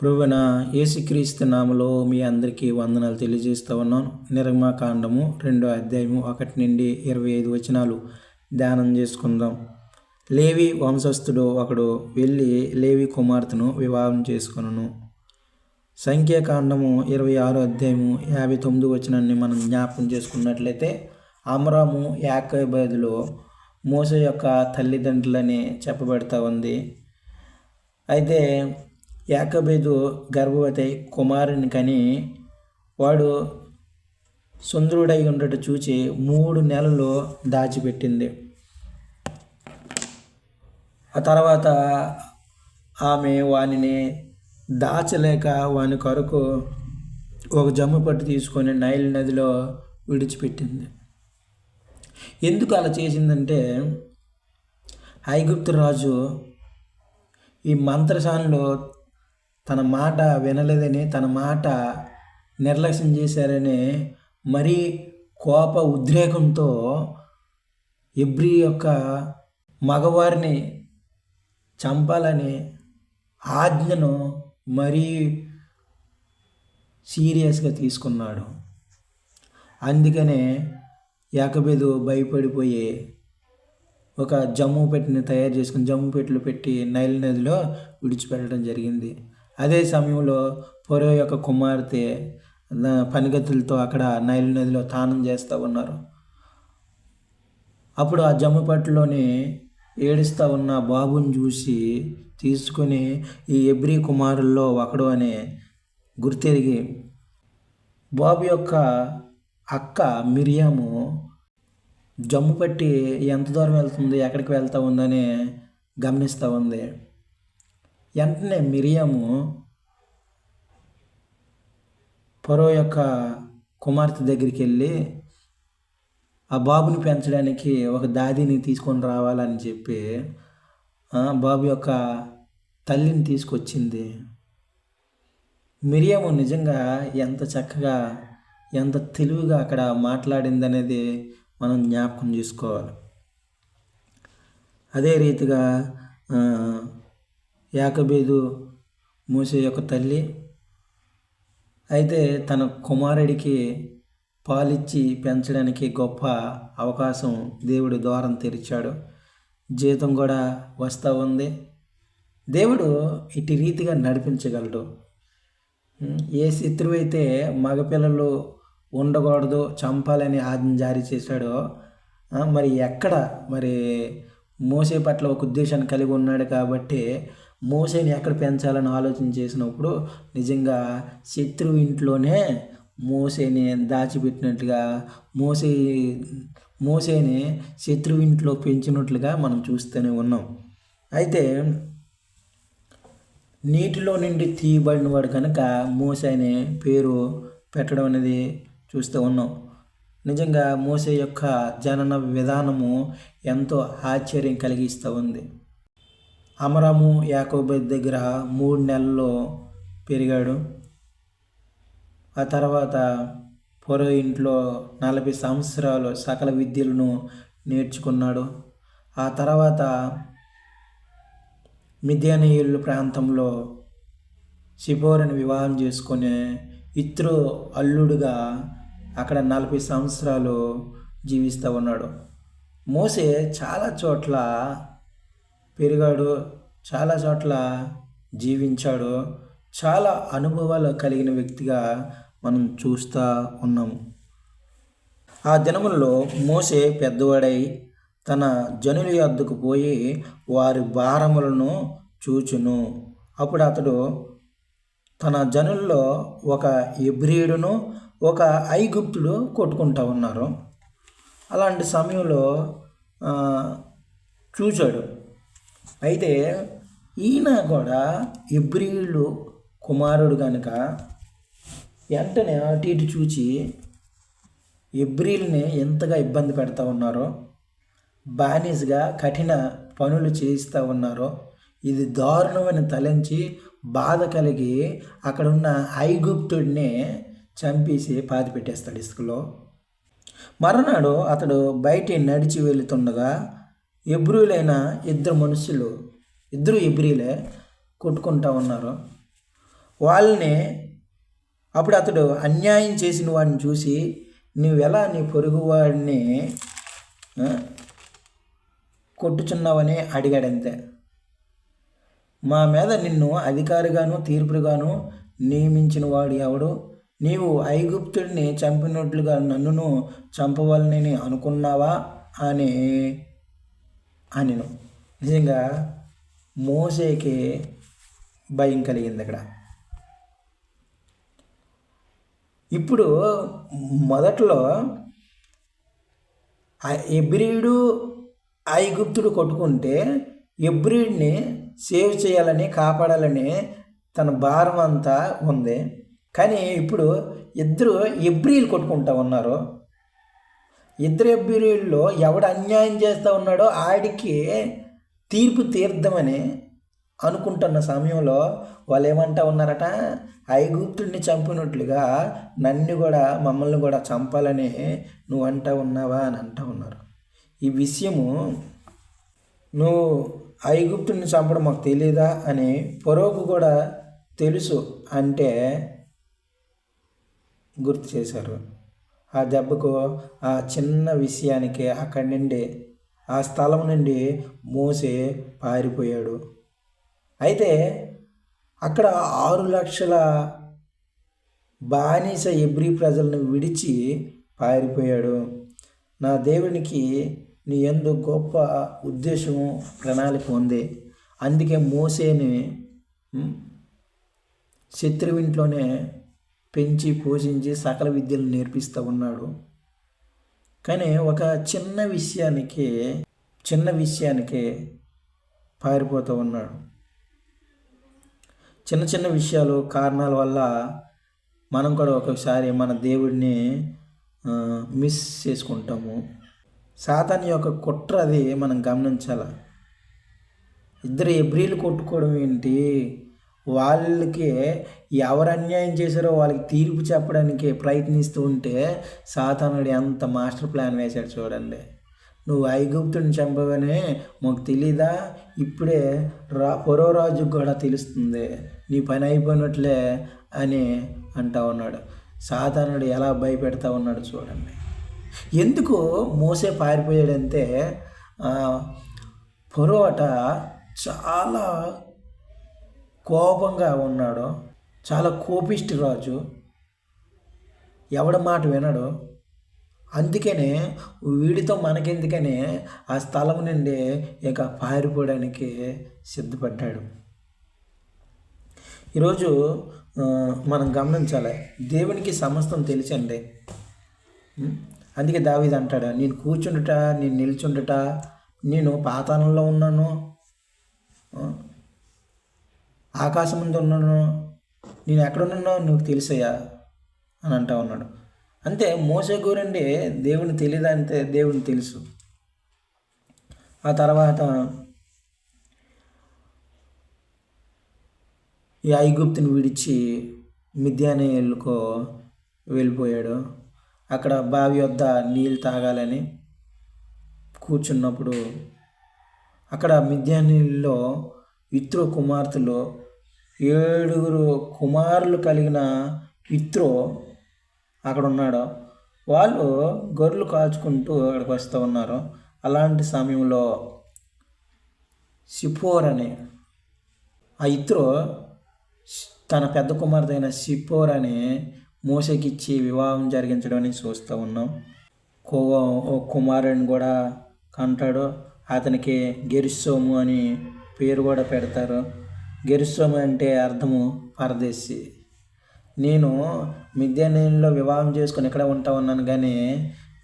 ప్రభున యేసుక్రీస్తు నామలో మీ అందరికీ వందనాలు తెలియజేస్తూ ఉన్నాను. నిర్మాకాండము రెండో అధ్యాయము ఒకటి నుండి ఇరవై ఐదు వచనాలు ధ్యానం చేసుకుందాం. లేవి వంశస్థుడు ఒకడు వెళ్ళి లేవి కుమార్తెను వివాహం చేసుకును సంఖ్యాకాండము ఇరవై ఆరో అధ్యాయము యాభై తొమ్మిది వచనాన్ని మనం జ్ఞాపకం చేసుకున్నట్లయితే అమరాము యాకబేదులో మోస యొక్క తల్లిదండ్రులని చెప్పబడతా ఉంది. అయితే యాకబేదు గర్భవతి కుమారుని కని వాడు సుందరుడై ఉండట చూచి మూడు నెలలు దాచిపెట్టింది. ఆ తర్వాత ఆమె వానిని దాచలేక వాని కొరకు ఒక జమ్ము పట్టు తీసుకొని నైల్ నదిలో విడిచిపెట్టింది. ఎందుకు అలా చేసిందంటే ఐగుప్తు రాజు ఈ మంత్రశాలలో తన మాట వినలేదని తన మాట నిర్లక్ష్యం చేశారని మరీ కోప ఉద్రేకంతో ఎబ్రి యొక్క మగవారిని చంపాలని ఆజ్ఞను మరీ సీరియస్గా తీసుకున్నాడు. అందుకనే యాకబేదు భయపడిపోయి ఒక జమ్ము పెట్టిని తయారు చేసుకుని జమ్ము పెట్టెలు పెట్టి నైల్ నదిలో విడిచిపెట్టడం జరిగింది. అదే సమయంలో పొరో యొక్క కుమార్తె పనిగతులతో అక్కడ నైలు నదిలో తానం చేస్తూ ఉన్నారు. అప్పుడు ఆ జమ్ముపట్టులోని ఏడుస్తూ ఉన్న బాబుని చూసి తీసుకొని ఈ ఎబ్రి కుమారుల్లో ఒకడు అని గుర్తెరిగి బాబు యొక్క అక్క మిరియాము జమ్ము పట్టి ఎంత దూరం వెళ్తుంది ఎక్కడికి వెళ్తూ ఉందని గమనిస్తూ ఉంది. వెంటనే మిరియాము పరో యొక్క కుమార్తె దగ్గరికి వెళ్ళి ఆ బాబుని పెంచడానికి ఒక దాదిని తీసుకొని రావాలని చెప్పి బాబు యొక్క తల్లిని తీసుకొచ్చింది. మిరియాము నిజంగా ఎంత చక్కగా ఎంత తెలివిగా అక్కడ మాట్లాడింది అనేది మనం జ్ఞాపకం చేసుకోవాలి. అదే రీతిగా యాకబేదు మూసే యొక్క తల్లి. అయితే తన కుమారుడికి పాలిచ్చి పెంచడానికి గొప్ప అవకాశం దేవుడు ద్వారం తెరిచాడు. జీతం కూడా వస్తూ ఉంది. దేవుడు ఇటు రీతిగా నడిపించగలడు. ఏ శత్రువు అయితే మగపిల్లలు ఉండకూడదు చంపాలని ఆజ్ఞ జారీ చేశాడో మరి ఎక్కడ మరి మోసే పట్ల ఒక ఉద్దేశాన్ని కలిగి ఉన్నాడు కాబట్టి మోసేని ఎక్కడ పెంచాలని ఆలోచన చేసినప్పుడు నిజంగా శత్రువు ఇంట్లోనే మోసేని దాచిపెట్టినట్లుగా మోసే మోసేని శత్రువు ఇంట్లో పెంచినట్లుగా మనం చూస్తూనే ఉన్నాం. అయితే నీటిలో నుండి తీయబడిన వాడు కనుక మోసే అనే పేరు పెట్టడం అనేది చూస్తూ ఉన్నాం. నిజంగా మోసే యొక్క జనన విధానము ఎంతో ఆశ్చర్యం కలిగిస్తూ ఉంది. అమరము యాకోబై దగ్గర మూడు నెలల్లో పెరిగాడు. ఆ తర్వాత పొర ఇంట్లో నలభై సంవత్సరాలు సకల విద్యలను నేర్చుకున్నాడు. ఆ తర్వాత మిథ్యానీయుల ప్రాంతంలో సిపోరని వివాహం చేసుకునే ఇత్రు అల్లుడుగా అక్కడ నలభై సంవత్సరాలు జీవిస్తూ ఉన్నాడు. మోసే చాలా చోట్ల పెరిగాడు చాలా చోట్ల జీవించాడు చాలా అనుభవాలు కలిగిన వ్యక్తిగా మనం చూస్తూ ఉన్నాము ఆ దినముల్లో మోసే పెద్దవాడై తన జనుల యొద్దకు పోయి వారి భారములను చూచును. అప్పుడు అతడు తన జనుల్లో ఒక ఎబ్రియుడును ఒక ఐగుప్తుడు కొట్టుకుంటా ఉన్నారు. అలాంటి సమయంలో చూశాడు అయితే ఈయన కూడా ఎబ్రియులు కుమారుడు కనుక వెంటనే అటు ఇటు చూచి ఎబ్రిల్ని ఎంతగా ఇబ్బంది పెడతా ఉన్నారో బానిసగా కఠిన పనులు చేయిస్తూ ఉన్నారో ఇది దారుణమని తలంచి బాధ కలిగి అక్కడున్న ఐగుప్తుడిని చంపేసి పాతి పెట్టేస్తాడు ఇసుకలో. మరునాడు అతడు బయట నడిచి వెళుతుండగా ఎబ్రిలైన ఇద్దరు మనుషులు ఇద్దరు ఎబ్రిలే కొట్టుకుంటా ఉన్నారు. వాళ్ళని అప్పుడు అతడు అన్యాయం చేసిన వాడిని చూసి నువ్వెలా నీ పొరుగువాడిని కొట్టుచున్నావని అడిగాడంతే. మా మీద నిన్ను అధికారిగాను తీర్పుగాను నియమించిన వాడు ఎవడు? నీవు ఐగుప్తుడిని చంపినట్లుగా నన్నును చంపవాలని అనుకున్నావా? అని అనిను. నిజంగా మోసేకి భయం కలిగింది అక్కడ. ఇప్పుడు మొదట్లో ఆ ఎబ్రియుడు ఐగుప్తుడు కొట్టుకుంటే ఎబ్రియుడిని సేవ్ చేయాలని కాపాడాలని తన భారం అంతా ఉంది. కానీ ఇప్పుడు ఇద్దరు ఎబ్రియులు కొట్టుకుంటా ఉన్నారు. ఇద్దరు ఎబ్రియుల్లో ఎవడు అన్యాయం చేస్తూ ఉన్నాడో ఆడికి తీర్పు తీర్థమని అనుకుంటున్న సమయంలో వాళ్ళు ఏమంటా ఉన్నారట? ఐగుప్తుడిని చంపినట్లుగా నన్ను కూడా మమ్మల్ని కూడా చంపాలని నువ్వు అంటా ఉన్నావా అని అంటా ఉన్నారు. ఈ విషయము నువ్వు ఐగుప్తుడిని చంపడం మాకు తెలియదా అని పొరోకు కూడా తెలుసు అంటే గుర్తు చేశారు. ఆ దెబ్బకు ఆ చిన్న విషయానికి అక్కడి నుండి ఆ స్థలం నుండి మోసే పారిపోయాడు. అయితే అక్కడ ఆరు లక్షల బానిస ఎబ్రి ప్రజలను విడిచి పారిపోయాడు. నా దేవునికి నీ ఎందు గొప్ప ఉద్దేశం ప్రణాళిక ఉంది. అందుకే మోసేని శత్రువింట్లోనే పెంచి పోషించి సకల విద్యలు నేర్పిస్తూ ఉన్నాడు. కానీ ఒక చిన్న విషయానికి చిన్న విషయానికి పారిపోతూ ఉన్నాడు. చిన్న చిన్న విషయాలు కారణాల వల్ల మనం కూడా ఒక్కొక్కసారి మన దేవుడిని మిస్ చేసుకుంటాము. సాతాన్ యొక్క కుట్ర అది మనం గమనించాలి. ఇద్దరు ఎబ్రిలు కొట్టుకోవడం ఏంటి? వాళ్ళకి ఎవరు అన్యాయం చేశారో వాళ్ళకి తీర్పు చెప్పడానికి ప్రయత్నిస్తూ ఉంటే సాతానుడు ఎంత మాస్టర్ ప్లాన్ వేశాడు చూడండి. నువ్వు ఐగుప్తుని చంపగానే మాకు తెలీదా? ఇప్పుడే రా పొరో రాజుకు కూడా తెలుస్తుంది నీ పని అయిపోయినట్లే అని అంటా ఉన్నాడు. సాతానుడు ఎలా భయపెడతా ఉన్నాడు చూడండి. ఎందుకు మోసే పారిపోయాడంటే పొరోట చాలా కోపంగా ఉన్నాడు. చాలా కోపిష్టి రాజు. ఎవడ మాట వినడు. అందుకనే వీడితో మనకెందుకనే ఆ స్థలం నుండి ఇక పారిపోవడానికి సిద్ధపడ్డాడు. ఈరోజు మనం గమనించాలి. దేవునికి సమస్తం తెలిసండి. అందుకే దావిది అంటాడు నేను కూర్చుండుట నేను నిల్చుండుట నేను పాతాళంలో ఉన్నాను. ఆకాశం ముందు ఉన్నాను. నేను ఎక్కడున్నానో నువ్వు తెలుసయ్యా అని అంటా ఉన్నాడు. అంతే మోసే గురండి దేవుని తెలియదంటే దేవుని తెలుసు. ఆ తర్వాత ఈ ఐగుప్తుని విడిచి మిద్యానేయులకు వెళ్ళిపోయాడు. అక్కడ బావి వద్ద నీళ్ళు తాగాలని కూర్చున్నప్పుడు అక్కడ మిథ్యానీళ్ళలో ఇత్రో కుమార్తెలు ఏడుగురు కుమారులు కలిగిన ఇత్రో అక్కడ ఉన్నాడు వాళ్ళు గొర్రెలు కాచుకుంటూ అక్కడికి వస్తూ ఉన్నారు. అలాంటి సమయంలో సిపోర్ అని ఆ ఇత్రో తన పెద్ద కుమారుడైన సిపోర్ అని మూసకిచ్చి వివాహం జరిగించడం అని చూస్తూ ఉన్నాం. కో ఓ కూడా కంటాడు. అతనికి గెరిసోము అని పేరు కూడా పెడతారు. గెరిసోము అంటే అర్థము పరదేశి నేను మిద్యానీలో వివాహం చేసుకుని ఇక్కడే ఉంటా ఉన్నాను కానీ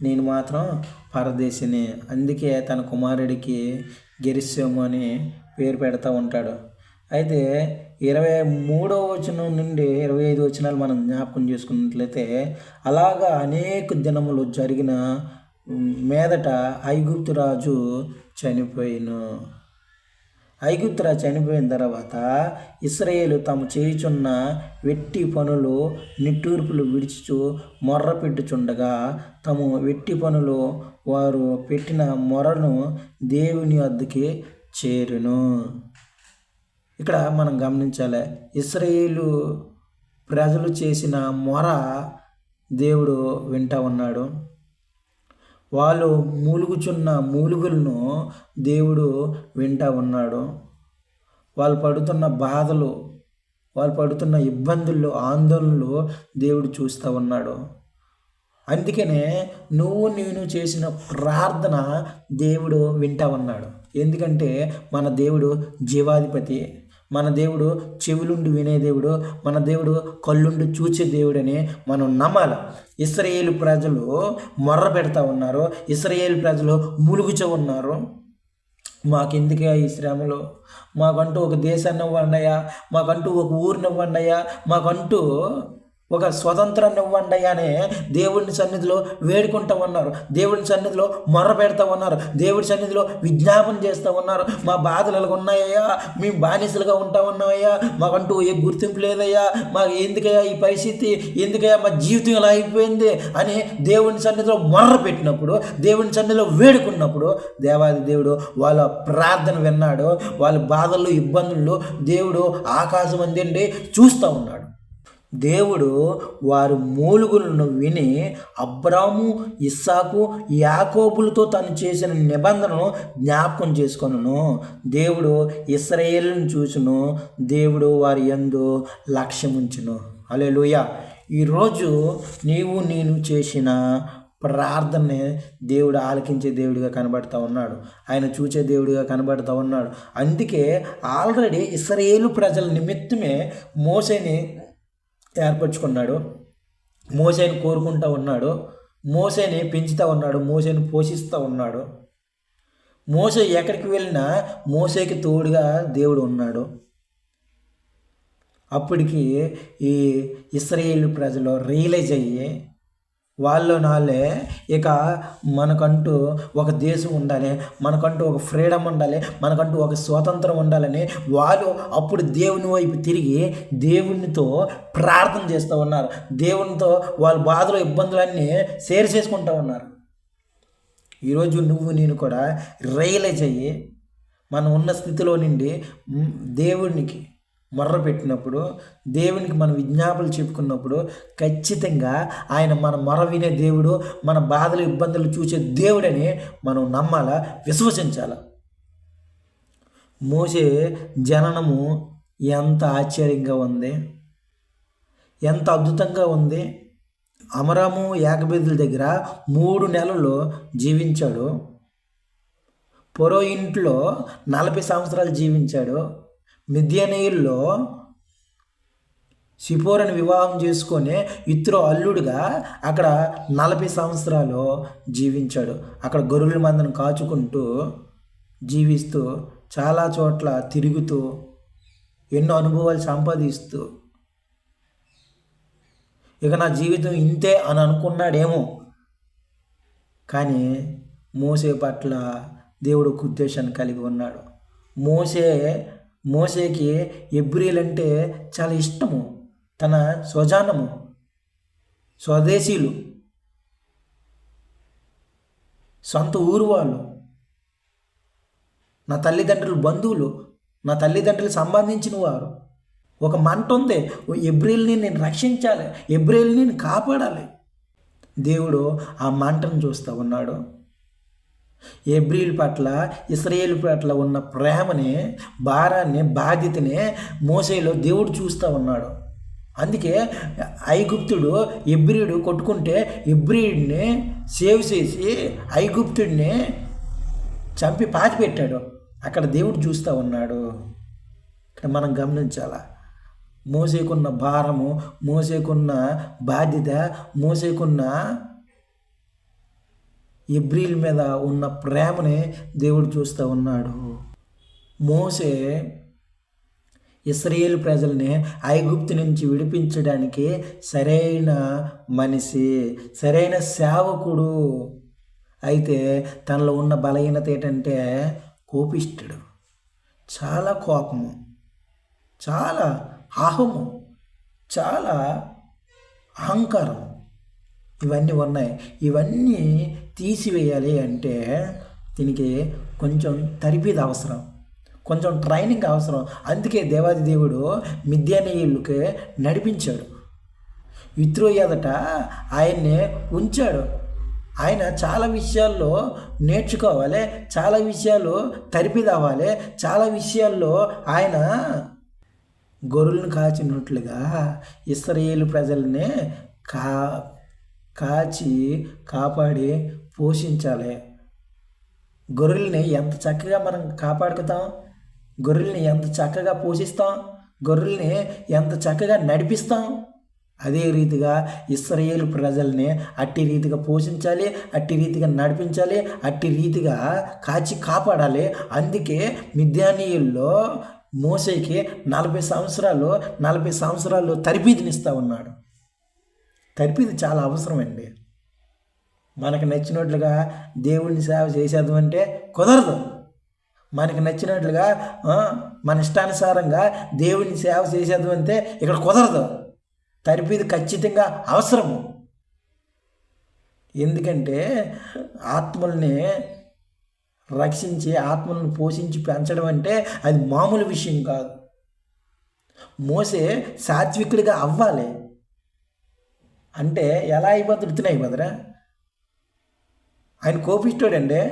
నేను మాత్రం పరదేశిని అందుకే తన కుమారుడికి గెరిసోము అని పేరు పెడతా ఉంటాడు. అయితే ఇరవై మూడవ వచనం నుండి ఇరవై ఐదు వచనాలు మనం జ్ఞాపకం చేసుకున్నట్లయితే అలాగా అనేక దినములు జరిగిన మీదట ఐగుప్తు రాజు చనిపోయిను. ఐగుప్తురా చనిపోయిన తర్వాత ఇస్రాయేలు తాము చేయుచున్న వెట్టి పనులు నిట్టూర్పులు విడిచుచు మొర్ర పెట్టుచుండగా తము వెట్టి పనులు వారు పెట్టిన మొరను దేవుని వద్దకి చేరును. ఇక్కడ మనం గమనించాలి ఇస్రాయేలు ప్రజలు చేసిన మొర దేవుడు వింటా ఉన్నాడు. వాళ్ళు మూలుగుచున్న మూలుగులను దేవుడు వింటా ఉన్నాడు. వాళ్ళు పడుతున్న బాధలు వాళ్ళు పడుతున్న ఇబ్బందుల్లో ఆందోళనలు దేవుడు చూస్తూ ఉన్నాడు. అందుకనే నువ్వు నేను చేసిన ప్రార్థన దేవుడు వింటా ఉన్నాడు. ఎందుకంటే మన దేవుడు జీవాధిపతి. మన దేవుడు చెవులుండి వినే దేవుడు మన దేవుడు కళ్ళుండి చూచే దేవుడని మనం నమ్మాలి. ఇస్రాయేల్ ప్రజలు మొర్ర పెడతా ఉన్నారు ఇస్రాయేల్ ప్రజలు ములుగుచ ఉన్నారు. మాకెందుకే ఈ శ్రమలు? మాకంటూ ఒక దేశాన్ని ఇవ్వండియా మాకంటూ ఒక ఊరిని ఇవ్వండియా మాకంటూ ఒక స్వతంత్రాన్ని ఇవ్వండి అని దేవుడిని సన్నిధిలో వేడుకుంటా ఉన్నారు. దేవుడి సన్నిధిలో మొర్ర పెడతా ఉన్నారు. దేవుడి సన్నిధిలో విజ్ఞాపన చేస్తూ ఉన్నారు. మా బాధలు ఎలా ఉన్నాయ్యా? మేము బానిసలుగా ఉంటా ఉన్నామయ్యా మాకంటూ ఏ గుర్తింపు లేదయ్యా? మాకు ఎందుకయ్యా ఈ పరిస్థితి? ఎందుకయ్యా మా జీవితం ఇలా అయిపోయింది? అని దేవుని సన్నిధిలో మొర్ర పెట్టినప్పుడు దేవుని సన్నిధిలో వేడుకున్నప్పుడు దేవాది దేవుడు వాళ్ళ ప్రార్థన విన్నాడు. వాళ్ళ బాధల్లో ఇబ్బందుల్లో దేవుడు ఆకాశం అందండి చూస్తూ ఉన్నాడు. దేవుడు వారు మూలుగులను విని అబ్రాము ఇస్సాకు యాకోబులతో తను చేసిన నిబంధనను జ్ఞాపకం చేసుకొనును. దేవుడు ఇస్రాయేల్ని చూసును దేవుడు వారి ఎందు లక్ష్యముంచును. అలే లూయ ఈరోజు నీవు నేను చేసిన ప్రార్థనే దేవుడు ఆలకించే దేవుడిగా కనబడతా ఉన్నాడు. ఆయన చూచే దేవుడిగా కనబడతా ఉన్నాడు. అందుకే ఆల్రెడీ ఇస్రాయేలు ప్రజల నిమిత్తమే మోసేని ఏర్పరచుకున్నాడు. మోసేని కోరుకుంటూ ఉన్నాడు. మోసేని పెంచుతూ ఉన్నాడు. మోసేని పోషిస్తూ ఉన్నాడు. మోసే ఎక్కడికి వెళ్ళినా మోసేకి తోడుగా దేవుడు ఉన్నాడు. అప్పటికి ఈ ఇస్రాయేల్ ప్రజలు రియలైజ్ అయ్యి వాళ్ళు నాలే ఇక మనకంటూ ఒక దేశం ఉండాలి మనకంటూ ఒక ఫ్రీడమ్ ఉండాలి మనకంటూ ఒక స్వాతంత్రం ఉండాలని వాళ్ళు అప్పుడు దేవుని వైపు తిరిగి దేవునితో ప్రార్థన చేస్తూ ఉన్నారు. దేవునితో వాళ్ళ బాధలు ఇబ్బందులన్నీ షేర్ చేసుకుంటూ ఉన్నారు. ఈరోజు నువ్వు నేను కూడా రైలైజ్ అయ్యి మనం ఉన్న స్థితిలో నుండి దేవునికి మొర్ర పెట్టినప్పుడు దేవునికి మన విజ్ఞాపనలు చెప్పుకున్నప్పుడు ఖచ్చితంగా ఆయన మన మొర వినే దేవుడు మన బాధలు ఇబ్బందులు చూసే దేవుడని మనం నమ్మాలా విశ్వసించాల? మోసే జననము ఎంత ఆశ్చర్యంగా ఉంది. ఎంత అద్భుతంగా ఉంది. అమరము ఏకబేదుల దగ్గర మూడు నెలలు జీవించాడు. పొరో ఇంట్లో నలభై సంవత్సరాలు జీవించాడు. మిథ్యనీయుల్లో సిపోరని వివాహం చేసుకొని ఇత్రో అల్లుడుగా అక్కడ నలభై సంవత్సరాలు జీవించాడు. అక్కడ గొర్రెల మందను కాచుకుంటూ జీవిస్తూ చాలా చోట్ల తిరుగుతూ ఎన్నో అనుభవాలు సంపాదిస్తూ ఇక నా జీవితం ఇంతే అని అనుకున్నాడేమో. కానీ మోసే పట్ల దేవుడు ఉద్దేశాన్ని కలిగి ఉన్నాడు. మోసే మోసేకి ఎబ్రిల్ అంటే చాలా ఇష్టము తన స్వజానము స్వదేశీలు సొంత ఊరు వాళ్ళు నా తల్లిదండ్రులు బంధువులు నా తల్లిదండ్రులు సంబంధించిన వారు. ఒక మంట ఉంది ఎబ్రిల్ని నేను రక్షించాలి ఎబ్రిల్ని నేను కాపాడాలి. దేవుడు ఆ మంటను చూస్తూ ఉన్నాడు. ఎబ్రిల్ పట్ల ఇస్రాయేల్ పట్ల ఉన్న ప్రేమని భారాన్ని బాధ్యతని మోసేలో దేవుడు చూస్తూ ఉన్నాడు. అందుకే ఐగుప్తుడు ఎబ్రియుడు కొట్టుకుంటే ఎబ్రియుడిని సేవ్ చేసి ఐగుప్తుడిని చంపి పాతి పెట్టాడు. అక్కడ దేవుడు చూస్తూ ఉన్నాడు. ఇక్కడ మనం గమనించాల? మోసేకున్న భారము మోసేకున్న బాధ్యత మోసేకున్న ఇబ్రిల్ మీద ఉన్న ప్రేమని దేవుడు చూస్తూ ఉన్నాడు. మోసే ఇస్రాయేల్ ప్రజల్ని ఐగుప్తు నుంచి విడిపించడానికి సరైన మనిషి సరైన సేవకుడు. అయితే తనలో ఉన్న బలహీనత ఏంటంటే కోపిష్టుడు. చాలా కోపము చాలా అహము చాలా అహంకారం ఇవన్నీ ఉన్నాయి. ఇవన్నీ తీసివేయాలి అంటే దీనికి కొంచెం తరిపిది అవసరం. కొంచెం ట్రైనింగ్ అవసరం. అందుకే దేవాది దేవుడు మిద్యానీయులకి నడిపించాడు. విత్రో ఎదట ఆయన్ని ఉంచాడు. ఆయన చాలా విషయాల్లో నేర్చుకోవాలి చాలా విషయాలు తరిపిదవ్వాలి చాలా విషయాల్లో ఆయన గొర్రెలను కాచినట్లుగా ఇస్రయేలు ప్రజల్ని కా కాచి కాపాడి పోషించాలి. గొర్రెల్ని ఎంత చక్కగా మనం కాపాడుకుతాం గొర్రెల్ని ఎంత చక్కగా పోషిస్తాం? గొర్రెల్ని ఎంత చక్కగా నడిపిస్తాం? అదే రీతిగా ఇస్రాయేలు ప్రజల్ని అట్టి రీతిగా పోషించాలి అట్టి రీతిగా నడిపించాలి అట్టి రీతిగా కాచి కాపాడాలి. అందుకే మిద్యానీయుల్లో మోసేకి నలభై సంవత్సరాలు నలభై సంవత్సరాలు తరిపీదినిస్తూ ఉన్నాడు. తరిపీది చాలా అవసరమండి. మనకు నచ్చినట్లుగా దేవుడిని సేవ చేసేద్దామంటే కుదరదు. మనకి నచ్చినట్లుగా మన ఇష్టానుసారంగా దేవుడిని సేవ చేసేద్దామంటే ఇక్కడ కుదరదు. తరిపిది ఖచ్చితంగా అవసరము. ఎందుకంటే ఆత్మల్ని రక్షించి ఆత్మలను పోషించి పెంచడం అంటే అది మామూలు విషయం కాదు. మోసే సాత్వికుడిగా అవ్వాలి. అంటే ఎలా అయిపోతుంది ఇతనే ఆయన కోపిస్తాడండి.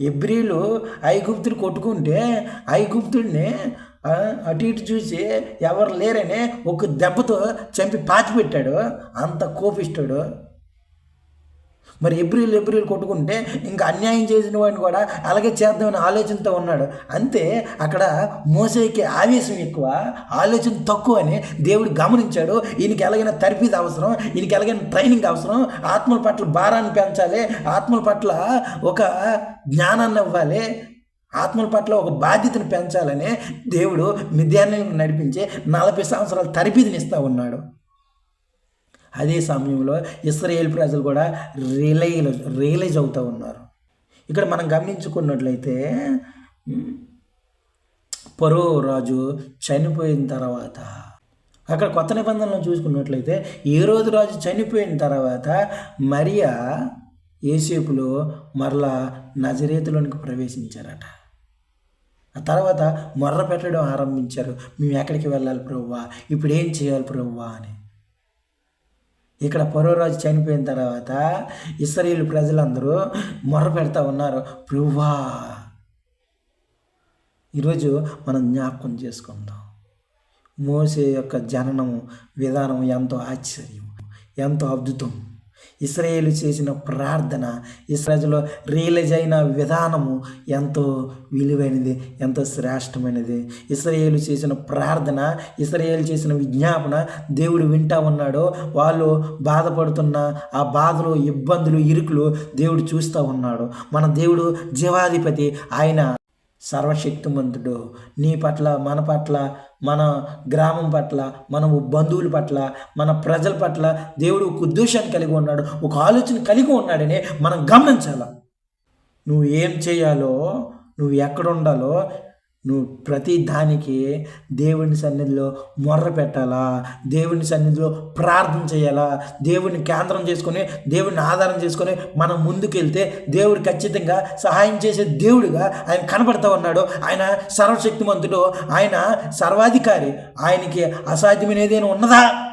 ఎబ్రిలు ఐగుప్తుడు కొట్టుకుంటే ఐగుప్తుడిని అటు ఇటు చూసి ఎవరు లేరని ఒక దెబ్బతో చంపి పాతి పెట్టాడు అంత కోపిస్తాడు. మరి ఎబ్రిల్ ఎబ్రిల్ కొట్టుకుంటే ఇంకా అన్యాయం చేసిన వాడిని కూడా అలాగే చేద్దామని ఆలోచనతో ఉన్నాడు. అంతే అక్కడ మోసేకి ఆవేశం ఎక్కువ ఆలోచన తక్కువ అని దేవుడు గమనించాడు. ఈయనకి ఎలాగైనా తరిపిది అవసరం ఈయనకి ఎలాగైనా ట్రైనింగ్ అవసరం ఆత్మల పట్ల భారాన్ని పెంచాలి ఆత్మల పట్ల ఒక జ్ఞానాన్ని ఇవ్వాలి ఆత్మల పట్ల ఒక బాధ్యతను పెంచాలని దేవుడు మిథ్యాన్ని నడిపించి నలభై సంవత్సరాలు తరిపిదినిస్తూ ఉన్నాడు. అదే సమయంలో ఇస్రాయేల్ ప్రజలు కూడా రియలైజ్ రియలైజ్ అవుతూ ఉన్నారు. ఇక్కడ మనం గమనించుకున్నట్లయితే పరో రాజు చనిపోయిన తర్వాత అక్కడ కొత్త నిబంధనలు చూసుకున్నట్లయితే ఏ రోజు రాజు చనిపోయిన తర్వాత మరియా ఏసేపులో మరలా నజరేతులోనికి ప్రవేశించారట. ఆ తర్వాత మొర్ర పెట్టడం ఆరంభించారు. మేము ఎక్కడికి వెళ్ళాలి ప్రభువా ఇప్పుడు ఏం చేయాలి ప్రభువా అని. ఇక్కడ పరోరాజు చనిపోయిన తర్వాత ఇస్రాయేల్ ప్రజలందరూ మొర్ర పెడతా ఉన్నారు. ప్రభువా ఈరోజు మనం జ్ఞాపకం చేసుకుందాం. మోసే యొక్క జననము విధానం ఎంతో ఆశ్చర్యం ఎంతో అద్భుతం. ఇస్రాయేలు చేసిన ప్రార్థన ఇస్రాజులో రియలైజ్ అయిన విధానము ఎంతో విలువైనది ఎంతో శ్రేష్టమైనది. ఇస్రాయేలు చేసిన ప్రార్థన ఇస్రాయేలు చేసిన విజ్ఞాపన దేవుడు వింటా ఉన్నాడు వాళ్ళు బాధపడుతున్న ఆ బాధలు ఇబ్బందులు ఇరుకులు దేవుడు చూస్తూ ఉన్నాడు. మన దేవుడు జీవాధిపతి ఆయన సర్వశక్తిమంతుడు. నీ పట్ల మన పట్ల మన గ్రామం పట్ల మన బంధువుల పట్ల మన ప్రజల పట్ల దేవుడు ఒక ఉద్దేశాన్ని కలిగి ఉన్నాడు. ఒక ఆలోచన కలిగి ఉన్నాడని మనం గమనించాల. నువ్వు ఏం చేయాలో నువ్వు ఎక్కడ ఉండాలో నువ్వు ప్రతి దానికి దేవుని సన్నిధిలో మొర్ర పెట్టాలా? దేవుని సన్నిధిలో ప్రార్థన చేయాలా? దేవుని కేంద్రం చేసుకొని దేవుని ఆధారం చేసుకొని మనం ముందుకెళ్తే దేవుడు ఖచ్చితంగా సహాయం చేసే దేవుడిగా ఆయన కనబడతా ఉన్నాడు. ఆయన సర్వశక్తిమంతుడు. ఆయన సర్వాధికారి. ఆయనకి అసాధ్యమైనదేనా ఉన్నదా?